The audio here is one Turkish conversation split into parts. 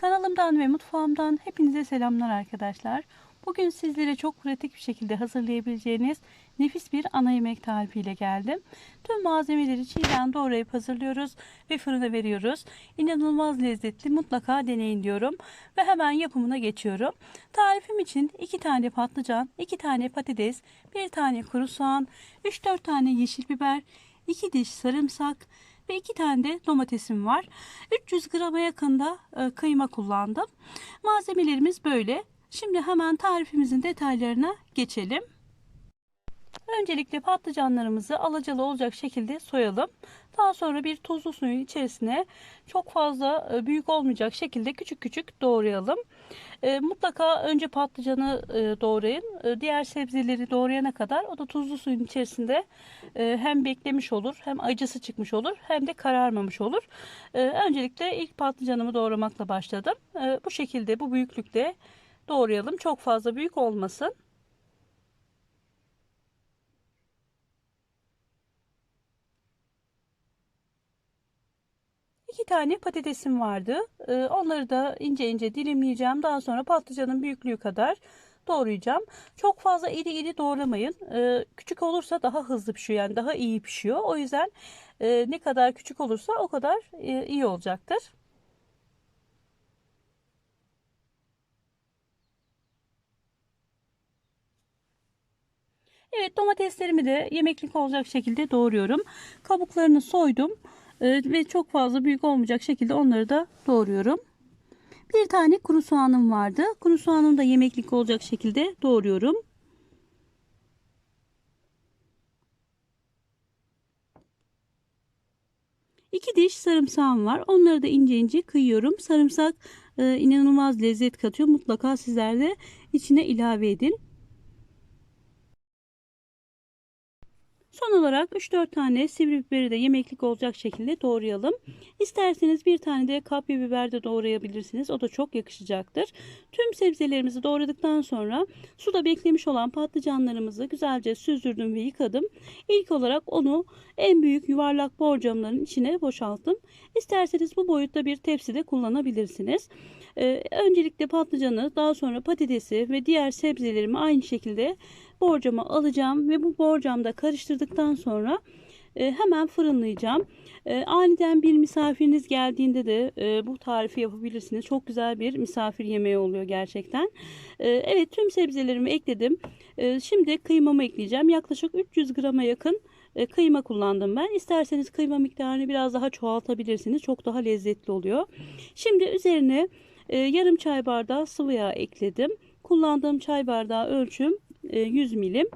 Kanalımdan ve mutfağımdan hepinize selamlar arkadaşlar. Bugün sizlere çok pratik bir şekilde hazırlayabileceğiniz nefis bir ana yemek tarifiyle geldim. Tüm malzemeleri çiğden doğrayıp hazırlıyoruz ve fırına veriyoruz. İnanılmaz lezzetli mutlaka deneyin diyorum ve hemen yapımına geçiyorum. Tarifim için 2 tane patlıcan, 2 tane patates, 1 tane kuru soğan, 3-4 tane yeşil biber, 2 diş sarımsak, ve iki tane de domatesim var. 300 grama yakında e, kıyma kullandım. Malzemelerimiz böyle. Şimdi hemen tarifimizin detaylarına geçelim. Öncelikle patlıcanlarımızı alacalı olacak şekilde soyalım. Daha sonra bir tuzlu suyun içerisine çok fazla e, büyük olmayacak şekilde küçük küçük doğrayalım. E, mutlaka önce patlıcanı e, doğrayın. Diğer sebzeleri doğrayana kadar o da tuzlu suyun içerisinde hem beklemiş olur hem acısı çıkmış olur hem de kararmamış olur. Öncelikle ilk patlıcanımı doğramakla başladım. Bu şekilde bu büyüklükte doğrayalım. Çok fazla büyük olmasın. İki tane patatesim vardı. Ee, onları da ince ince dilimleyeceğim. Daha sonra patlıcanın büyüklüğü kadar doğrayacağım. Çok fazla iri iri doğramayın. Ee, küçük olursa daha hızlı pişiyor. Yani daha iyi pişiyor. O yüzden e, ne kadar küçük olursa o kadar e, iyi olacaktır. Evet domateslerimi de yemeklik olacak şekilde doğruyorum. Kabuklarını soydum. Ee, ve çok fazla büyük olmayacak şekilde onları da doğruyorum. Bir tane kuru soğanım vardı. Kuru soğanımı da yemeklik olacak şekilde doğruyorum. İki diş sarımsağım var. Onları da ince ince kıyıyorum. Sarımsak e, inanılmaz lezzet katıyor. Mutlaka sizler de içine ilave edin. Son olarak 3-4 tane sivri biberi de yemeklik olacak şekilde doğrayalım. İsterseniz bir tane de kapya biber de doğrayabilirsiniz. O da çok yakışacaktır. Tüm sebzelerimizi doğradıktan sonra suda beklemiş olan patlıcanlarımızı güzelce süzdürdüm ve yıkadım. İlk olarak onu en büyük yuvarlak borcamların içine boşalttım. İsterseniz bu boyutta bir tepside kullanabilirsiniz. Ee, öncelikle patlıcanı daha sonra patatesi ve diğer sebzelerimi aynı şekilde borcama alacağım ve bu borcamda karıştırdıktan sonra e, hemen fırınlayacağım. E, aniden bir misafiriniz geldiğinde de e, bu tarifi yapabilirsiniz. Çok güzel bir misafir yemeği oluyor gerçekten. Evet tüm sebzelerimi ekledim. Şimdi kıymamı ekleyeceğim. Yaklaşık 300 grama yakın kıyma kullandım ben. İsterseniz kıyma miktarını biraz daha çoğaltabilirsiniz. Çok daha lezzetli oluyor. Şimdi üzerine yarım çay bardağı sıvı yağ ekledim. Kullandığım çay bardağı ölçüm 100 e, milim.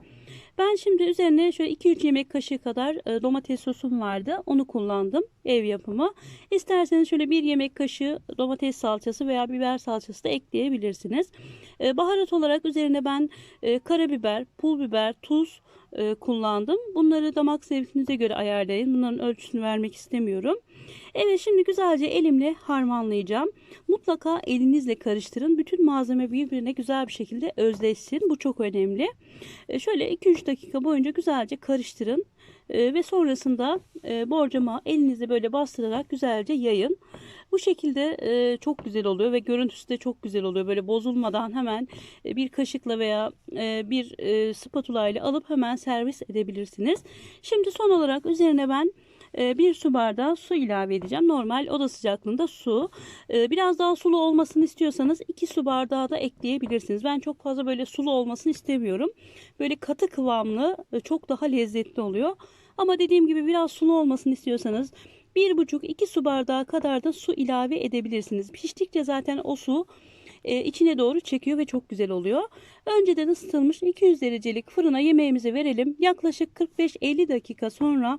Ben şimdi üzerine şöyle 2-3 yemek kaşığı kadar e, domates sosum vardı. Onu kullandım ev yapımı. İsterseniz şöyle bir yemek kaşığı domates salçası veya biber salçası da ekleyebilirsiniz. E, baharat olarak üzerine ben karabiber, pul biber, tuz kullandım. Bunları damak zevkinize göre ayarlayın. Bunların ölçüsünü vermek istemiyorum. Evet şimdi güzelce elimle harmanlayacağım. Mutlaka elinizle karıştırın. Bütün malzeme birbirine güzel bir şekilde özleşsin. Bu çok önemli. E, şöyle 2-3 dakika boyunca güzelce karıştırın. E, ve sonrasında e, borcama elinizi böyle bastırarak güzelce yayın. Bu şekilde e, çok güzel oluyor ve görüntüsü de çok güzel oluyor. Böyle bozulmadan hemen e, bir kaşıkla veya bir spatula ile alıp hemen servis edebilirsiniz. Şimdi son olarak üzerine ben ee, bir su bardağı su ilave edeceğim. Normal oda sıcaklığında su. Ee, biraz daha sulu olmasını istiyorsanız 2 su bardağı da ekleyebilirsiniz. Ben çok fazla böyle sulu olmasını istemiyorum. Böyle katı kıvamlı e, çok daha lezzetli oluyor. Ama dediğim gibi biraz sulu olmasını istiyorsanız 1,5-2 su bardağı kadar da su ilave edebilirsiniz. Piştikçe zaten o su e, içine doğru çekiyor ve çok güzel oluyor. Önceden ısıtılmış 200 derecelik fırına yemeğimizi verelim. Yaklaşık 45-50 dakika sonra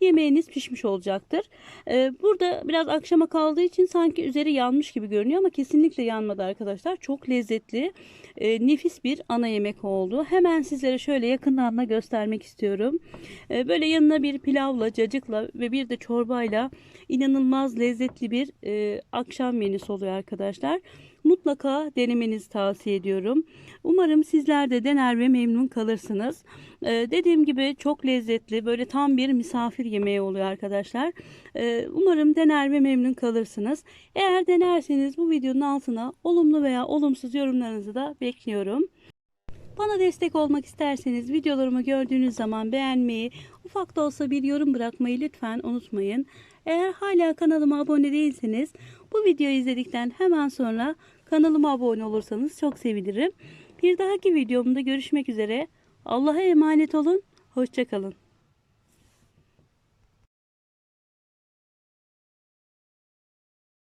yemeğiniz pişmiş olacaktır. E, burada biraz akşama kaldığı için sanki üzeri yanmış gibi görünüyor ama kesinlikle yanmadı arkadaşlar. Çok lezzetli, e, nefis bir ana yemek oldu. Hemen sizlere şöyle yakından da göstermek istiyorum. E, böyle yanına bir pilavla, cacıkla ve bir de çorbayla inanılmaz lezzetli bir e, akşam menüsü oluyor arkadaşlar. Mutlaka denemenizi tavsiye ediyorum. Umarım sizler de dener ve memnun kalırsınız. Ee, dediğim gibi çok lezzetli, böyle tam bir misafir yemeği oluyor arkadaşlar. Ee, umarım dener ve memnun kalırsınız. Eğer denerseniz bu videonun altına olumlu veya olumsuz yorumlarınızı da bekliyorum. Bana destek olmak isterseniz videolarımı gördüğünüz zaman beğenmeyi, ufak da olsa bir yorum bırakmayı lütfen unutmayın. Eğer hala kanalıma abone değilseniz bu videoyu izledikten hemen sonra kanalıma abone olursanız çok sevinirim. Bir dahaki videomda görüşmek üzere. Allah'a emanet olun. Hoşçakalın.